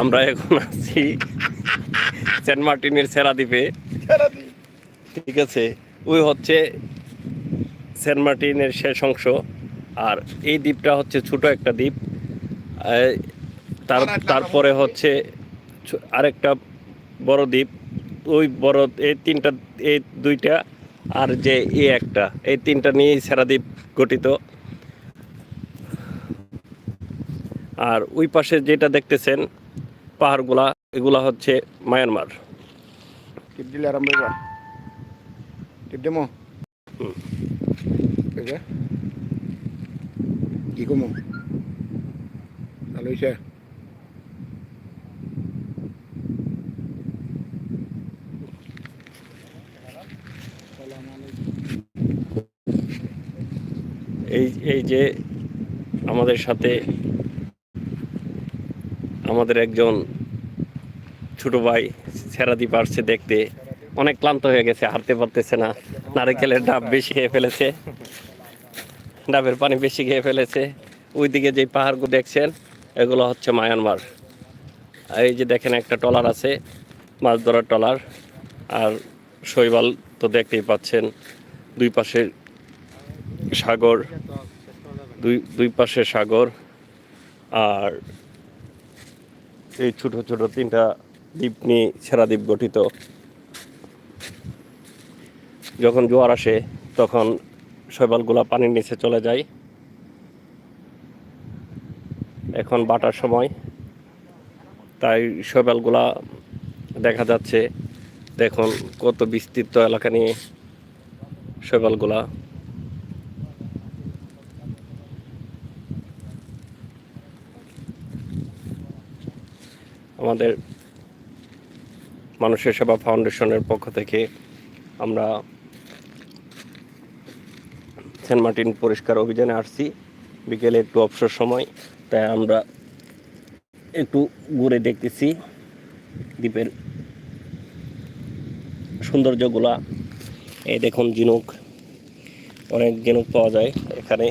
আমরা এখন আছি সেন্ট মার্টিনের সেরা দ্বীপে। ঠিক আছে ওই হচ্ছে সেন্ট মার্টিনের শেষ অংশ। আর এই দ্বীপটা হচ্ছে ছোট একটা দ্বীপ। তার তারপরে হচ্ছে আরেকটা বড় দ্বীপ। ওই বড় এই তিনটা এই দুইটা আর যে এই একটা এই তিনটা নিয়েই সেরা দ্বীপ গঠিত। আর ওই পাশে যেটা দেখতেছেন পাহাড়গুলা এগুলা হচ্ছে মায়ানমার। টিপ দিলে টিপ দেমো। কি কমো? ভালো হয়েছে এই এই যে আমাদের সাথে আমাদের একজন ছোট ভাই সেরাদ্বীপ পারছে দেখতে। অনেক ক্লান্ত হয়ে গেছে, হাঁটতে পারতেছে না। নারিকেলের ডাব বেশি খেয়ে ফেলেছে। ডাবের পানি বেশি খেয়ে ফেলেছে। ওইদিকে যে পাহাড়গুলো দেখছেন, এগুলো হচ্ছে মায়ানমার। এই যে দেখেন একটা টলার আছে, মাছ ধরার টলার আর শৈবাল তো দেখতেই পাচ্ছেন, দুই পাশে সাগর, দুই দুই পাশে সাগর। আর এই ছোট ছোট তিনটা দ্বীপ নিয়ে সেরা দ্বীপ গঠিত। যখন জোয়ার আসে, তখন শৈবালগুলা পানির নিচে চলে যায়। এখন বাটার সময়, তাই শৈবালগুলা দেখা যাচ্ছে, দেখুন কত বিস্তৃত এলাকা নিয়ে শৈবালগুলা আমাদের মানুষের সেবা ফাউন্ডেশনের পক্ষ থেকে আমরা সেন্ট মার্টিন পরিষ্কার অভিযানে আসছি। বিকেলে একটু অবসর সময়, তাই আমরা একটু ঘুরে দেখতেছি দ্বীপের সৌন্দর্যগুলা। এই দেখুন ঝিনুক, অনেক ঝিনুক পাওয়া যায় এখানে।